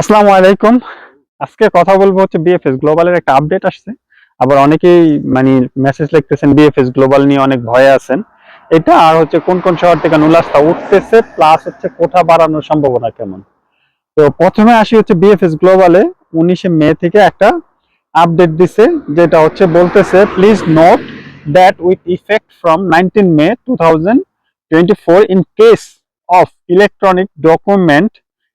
আসসালামু আলাইকুম। আজকে কথা বলব হচ্ছে বিএফএস গ্লোবালের একটা আপডেট আসছে। আবার অনেকেই মানে মেসেজ লিখতেছেন বিএফএস গ্লোবাল নিয়ে অনেক ভয়ে আছেন। এটা আর হচ্ছে কোন কোন শহর থেকে নুলাস্তা উঠতেছে প্লাস হচ্ছে কোঠা বাড়ানোর সম্ভাবনা কেমন? তো প্রথমে আসি হচ্ছে বিএফএস গ্লোবালে উনিশে মে থেকে একটা আপডেট দিছে, যেটা হচ্ছে বলতেছে please note that with effect from nineteen May two thousand twenty four in case of electronic document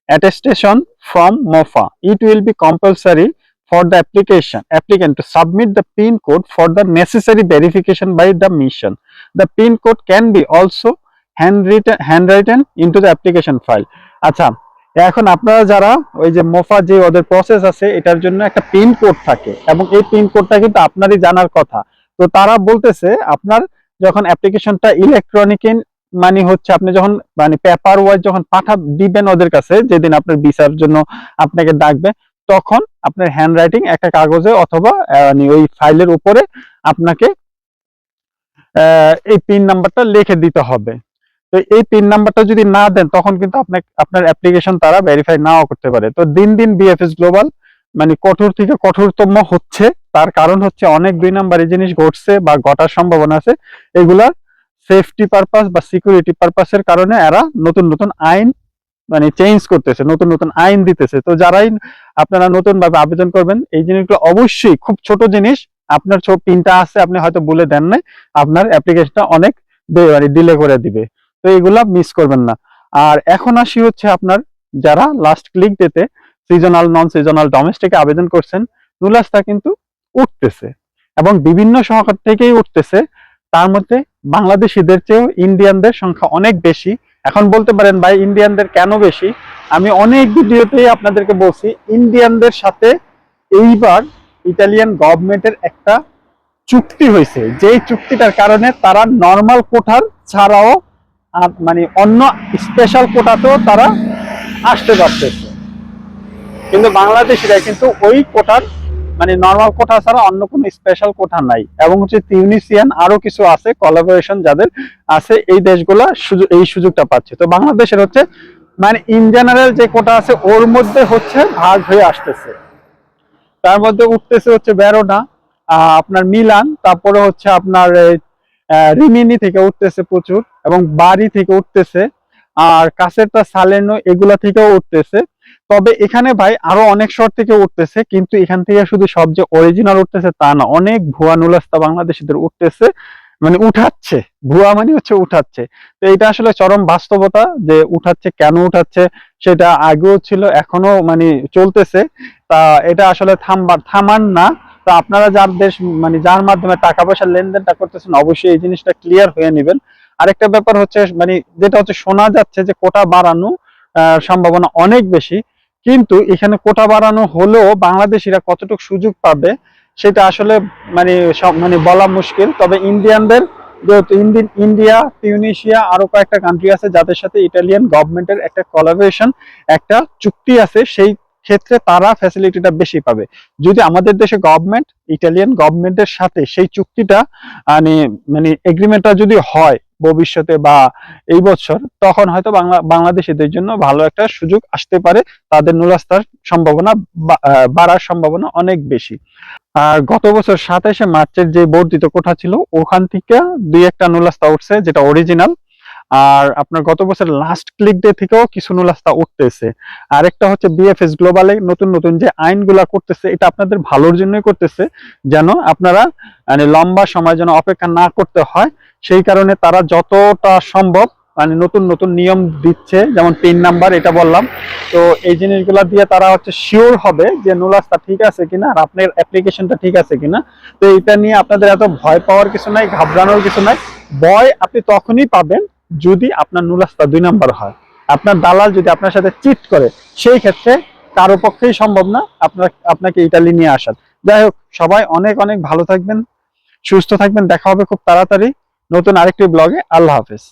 attestation from MOFA. It will be compulsory for the application applicant to submit the PIN code for the necessary verification by the mission. The PIN code can be also handwritten handwritten into the application file. আচ্ছা এখন আপনারা যারা ওই যে MOFA যে ওদের process আছে এটার জন্য একটা পিন কোড থাকে এবং এই পিন কোডটা কিন্তু আপনারই জানার কথা তো তারা বলতেছে আপনার যখন অ্যাপ্লিকেশনটা ইলেকট্রনিক মানে হচ্ছে আপনি যখন মানে পেপার ওয়াইজ যখন পাঠা দিবেন ওদের কাছে, যেদিন আপনার ভিসার জন্য আপনাকে ডাকবে, তখন আপনার হ্যান্ড রাইটিং একটা কাগজে অথবা মানে ওই ফাইলের উপরে আপনাকে এই পিন নাম্বারটা লিখে দিতে হবে। তো এই পিন নাম্বারটা যদি না দেন, তখন কিন্তু আপনার আপনার অ্যাপ্লিকেশন তারা ভেরিফাই নাও করতে পারে। তো দিন দিন বিএফএস গ্লোবাল মানে কঠোর থেকে কঠোরতম হচ্ছে, তার কারণ হচ্ছে অনেক দুই নাম্বারের জিনিস ঘটছে বা ঘটার সম্ভাবনা আছে, এগুলা সেফটি পারপাস বা সিকিউরিটি পারপাসের কারণে এরা নতুন নতুন আইন মানে চেঞ্জ করতেছে, নতুন নতুন আইন দিতেছে। তো যারাই আপনারা নতুন ভাবে আবেদন করবেন, এই জিনিসগুলো অবশ্যই খুব ছোট জিনিস, আপনার ছোট পিনটা আছে, আপনি হয়তো বলে দেন নাই, আপনার অ্যাপ্লিকেশনটা অনেক মানে ডিলে করে দিবে। তো এগুলা মিস করবেন না। আর এখন আসি হচ্ছে আপনার যারা লাস্ট ক্লিক দিতে সিজনাল নন সিজনাল ডোমেস্টিকে আবেদন করছেন নুলাসটা কিন্তু উঠতেছে এবং বিভিন্ন শহর থেকেই উঠতেছে। তার মধ্যে বাংলাদেশিদের চেয়েও ইন্ডিয়ানদের সংখ্যা অনেক বেশি। এখন বলতে পারেন, ভাই ইন্ডিয়ানদের কেন বেশি? আমি অনেক ভিডিওতেই আপনাদেরকে বলছি ইন্ডিয়ানদের সাথে এইবার ইটালিয়ান গভর্নমেন্টের একটা চুক্তি হয়েছে। যেই চুক্তিটার কারণে তারা নর্মাল কোঠার ছাড়াও মানে অন্য স্পেশাল কোটাতেও তারা আসতে পারতেছে। কিন্তু বাংলাদেশিরা কিন্তু ওই কোটার মানে নর্মাল কোঠা ছাড়া অন্য কোনো স্পেশাল কোঠা নাই। এবং হচ্ছে তিউনিসিয়ান আরও কিছু আছে কোলাবোরেশন যাদের আছে, এই দেশগুলা এই সুযোগটা পাচ্ছে। তো বাংলাদেশের হচ্ছে মানে ইন জেনারেল যে কোটা আছে, ওর মধ্যে হচ্ছে ভাগ হয়ে আসতেছে। তার মধ্যে উঠতেছে হচ্ছে বেরোনা আপনার মিলান তারপরে হচ্ছে আপনার রিমিনি থেকে উঠতেছে প্রচুর, এবং বাড়ি থেকে উঠতেছে, আর কাছেরটা সালেনো এগুলা থেকেও উঠতেছে। তবে এখানে ভাই আরও অনেক শহর থেকে উঠতেছে, কিন্তু এখান থেকে শুধু সব যে অরিজিনাল উঠতেছে তা না, অনেক ভুয়া নুলাস্তা বাংলাদেশিদের উঠতেছে মানে উঠাচ্ছে। ভুয়া মানে হচ্ছে উঠাচ্ছে। তো এটা আসলে চরম বাস্তবতা যে উঠাচ্ছে, কেন উঠাচ্ছে, সেটা আগেও ছিল, এখনও মানে চলতেছে। তা এটা আসলে থামবার, থামান না। তো আপনারা যার দেশ মানে যার মাধ্যমে টাকা পয়সা লেনদেনটা করতেছেন, অবশ্যই এই জিনিসটা ক্লিয়ার হয়ে নেবেন। আরেকটা ব্যাপার হচ্ছে মানে যেটা হচ্ছে, শোনা যাচ্ছে যে কোটা বাড়ানো সম্ভাবনা অনেক বেশি। কিন্তু এখানে কোটা বাড়ানো হলেও বাংলাদেশিরা কতটুকু সুযোগ পাবে, সেটা আসলে মানে সব মানে বলা মুশকিল। তবে ইন্ডিয়ানদের যেহেতু ইন্ডিয়া টিউনিশিয়া আরও কয়েকটা কান্ট্রি আছে যাদের সাথে ইটালিয়ান গভর্নমেন্টের একটা কোলাবোরেশন একটা চুক্তি আছে, সেই ক্ষেত্রে তারা ফ্যাসিলিটিটা বেশি পাবে। যদি আমাদের দেশে গভর্নমেন্ট ইটালিয়ান গভর্নমেন্টের সাথে সেই চুক্তিটা মানে মানে এগ্রিমেন্টটা যদি হয় ভবিষ্যতে বা এই বছর, তখন হয়তো বাংলা, বাংলাদেশিদের জন্য ভালো একটা সুযোগ আসতে পারে। তাদের নুরাস্তার সম্ভাবনা বাড়ার সম্ভাবনা অনেক বেশি। আর গত বছর সাতাশে মার্চের যে বর্ধিত কোঠা ছিল, ওখান থেকে দুই একটা নুলাস্তা উঠছে, যেটা অরিজিনাল আর আপনার গত বছর লাস্ট ক্লিক ডে থেকেও কিছু নুলাস্তা উঠতেছে। আরেকটা হচ্ছে বিএফএস গ্লোবালে নতুন নতুন যে আইনগুলা করতেছে, এটা আপনাদের ভালোর জন্যই করতেছে, যেন আপনারা মানে লম্বা সময় যেন অপেক্ষা না করতে হয়। সেই কারণে তারা যতটা সম্ভব মানে নতুন নতুন নিয়ম দিচ্ছে, যেমন পিন নাম্বার এটা বললাম। তো এই জিনিসগুলা দিয়ে তারা হচ্ছে শিওর হবে যে নুলাস্তা ঠিক আছে কিনা, আর আপনার অ্যাপ্লিকেশনটা ঠিক আছে কিনা। তো এটা নিয়ে আপনাদের এত ভয় পাওয়ার কিছু নাই, ঘাবড়ানোর কিছু নাই। ভয় আপনি তখনই পাবেন যদি আপনার নুলাস্তা দুই নাম্বার হয়, আপনার দালাল যদি আপনার সাথে চিট করে, সেই ক্ষেত্রে কারও পক্ষেই সম্ভব না আপনার, আপনাকে ইটালি নিয়ে আসার। যাই হোক, সবাই অনেক অনেক ভালো থাকবেন, সুস্থ থাকবেন, দেখা হবে খুব তাড়াতাড়ি নতুন আরেকটি ব্লগে আল্লাহ হাফেজ।